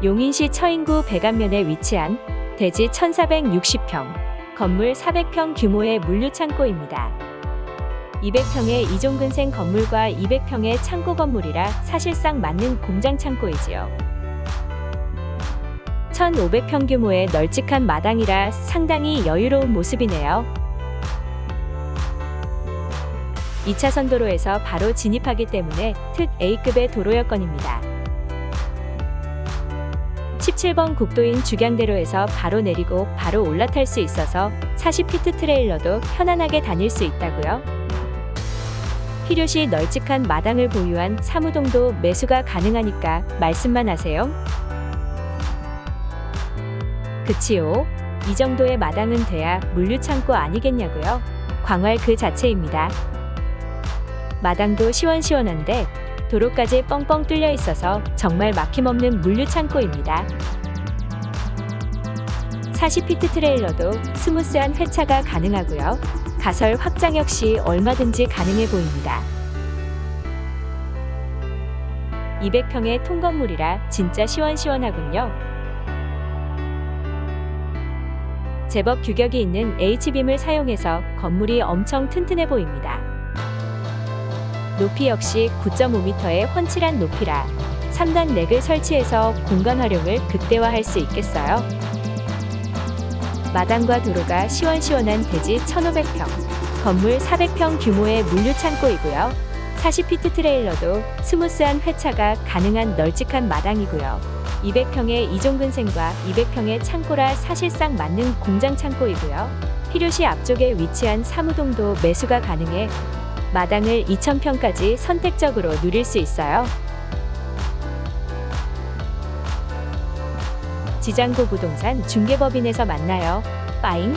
용인시 처인구 백안면에 위치한 대지 1460평, 건물 400평 규모의 물류창고입니다. 200평의 이종근생 건물과 200평의 창고 건물이라 사실상 맞는 공장 창고이지요. 1500평 규모의 널찍한 마당이라 상당히 여유로운 모습이네요. 2차선 도로에서 바로 진입하기 때문에 특 A급의 도로 여건입니다. 17번 국도인 죽양대로에서 바로 내리고 바로 올라탈 수 있어서 40피트 트레일러도 편안하게 다닐 수 있다고요. 필요시 널찍한 마당을 보유한 사무동도 매수가 가능하니까 말씀만 하세요. 그치요? 이 정도의 마당은 돼야 물류창고 아니겠냐고요? 광활 그 자체입니다. 마당도 시원시원한데 도로까지 뻥뻥 뚫려 있어서 정말 막힘없는 물류창고입니다. 40피트 트레일러도 스무스한 회차가 가능하고요. 가설 확장 역시 얼마든지 가능해 보입니다. 200평의 통건물이라 진짜 시원시원하군요. 제법 규격이 있는 H빔을 사용해서 건물이 엄청 튼튼해 보입니다. 높이 역시 9.5m의 훤칠한 높이라 3단 렉을 설치해서 공간 활용을 극대화할 수 있겠어요. 마당과 도로가 시원시원한 대지 1,500평, 건물 400평 규모의 물류 창고이고요. 40피트 트레일러도 스무스한 회차가 가능한 널찍한 마당이고요. 200평의 이종근생과 200평의 창고라 사실상 맞는 공장 창고이고요. 필요시 앞쪽에 위치한 사무동도 매수가 가능해 마당을 2,000평까지 선택적으로 누릴 수 있어요. 지장고 부동산 중개법인에서 만나요. 빠잉!